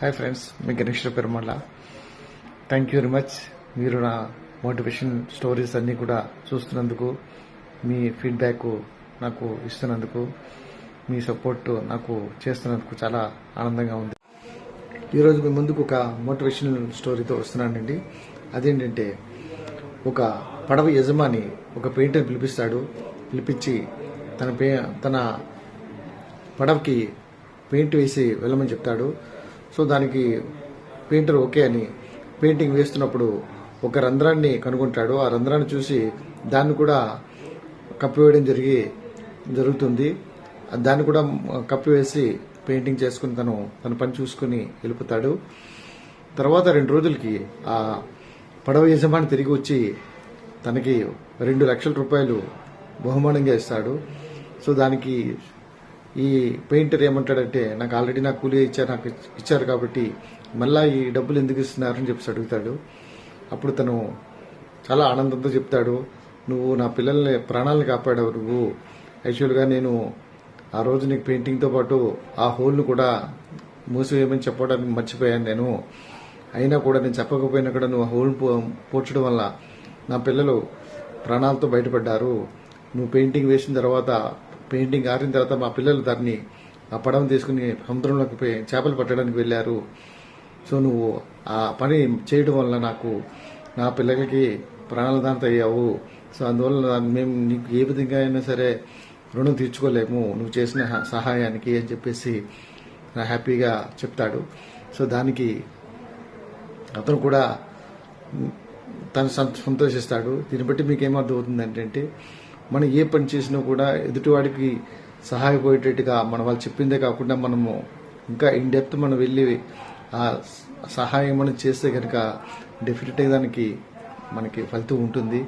Hi friends me Ganeshwara Perumalla thank you very much మీరు నా motivation stories అన్నీ కూడా చూస్తున్నందుకు మీ ఫీడ్బ్యాక్ నాకు ఇస్తున్నందుకు మీ సపోర్ట్ నాకు చేస్తున్నందుకు చాలా ఆనందంగా ఉంది. ఈరోజు మీ ముందుకు ఒక మోటివేషనల్ స్టోరీతో వస్తున్నానండి. అదేంటంటే ఒక పడవ యజమాని ఒక పెయింటర్ పిలిపిస్తాడు. పిలిపించి తన పే తన పడవకి పెయింట్ వేసి వెళ్ళమని చెప్తాడు. సో దానికి పెయింటర్ ఓకే అని పెయింటింగ్ వేస్తున్నప్పుడు ఒక రంధ్రాన్ని కనుగొంటాడు. ఆ రంధ్రాన్ని చూసి దాన్ని కూడా కప్పివేయడం జరిగి జరుగుతుంది. దాన్ని కూడా కప్పివేసి పెయింటింగ్ చేసుకుని తను తన పని చూసుకుని వెళ్ళిపోతాడు. తర్వాత రెండు రోజులకి ఆ పడవ యజమాని తిరిగి వచ్చి తనకి రెండు లక్షల రూపాయలు బహుమానంగా ఇస్తాడు. సో దానికి ఈ పెయింటర్ ఏమంటాడంటే నాకు ఆల్రెడీ నాకు కూలీ ఇచ్చారు నాకు ఇచ్చారు కాబట్టి మళ్ళా ఈ డబ్బులు ఎందుకు ఇస్తున్నారని చెప్పేసి అడుగుతాడు. అప్పుడు తను చాలా ఆనందంతో చెప్తాడు నువ్వు నా పిల్లల్ని ప్రాణాలను కాపాడావు నువ్వు. యాక్చువల్గా నేను ఆ రోజు నీకు పెయింటింగ్తో పాటు ఆ హోల్ను కూడా మూసివేయమని చెప్పడానికి మర్చిపోయాను నేను. అయినా కూడా నేను చెప్పకపోయినా కూడా నువ్వు ఆ హోల్ను పోర్చడం వల్ల నా పిల్లలు ప్రాణాలతో బయటపడ్డారు. నువ్వు పెయింటింగ్ వేసిన తర్వాత పెయింటింగ్ ఆరిన తర్వాత మా పిల్లలు దాన్ని ఆ పడవను తీసుకుని సముద్రంలోకి చేపలు పట్టడానికి వెళ్ళారు. సో నువ్వు ఆ పని చేయడం వల్ల నాకు నా పిల్లలకి ప్రాణాలదాంత అయ్యావు. సో అందువల్ల మేము నీకు ఏ విధంగా అయినా సరే రుణం తీర్చుకోలేము. నువ్వు చేసిన సహాయానికి అని చెప్పేసి హ్యాపీగా చెప్తాడు. సో దానికి అతను కూడా తను సంత- సంతోషిస్తాడు. దీన్ని బట్టి మీకు ఏమర్థమవుతుంది ఏంటంటే మనం ఏ పని చేసినా కూడా ఎదుటివాడికి సహాయపోయేటట్టుగా మన వాళ్ళు చెప్పిందే కాకుండా మనము ఇంకా ఇన్ డెప్త్ మనం వెళ్ళి ఆ సహాయం మనం చేస్తే కనుక డెఫినెట్గా దానికి మనకి ఫలితం ఉంటుంది.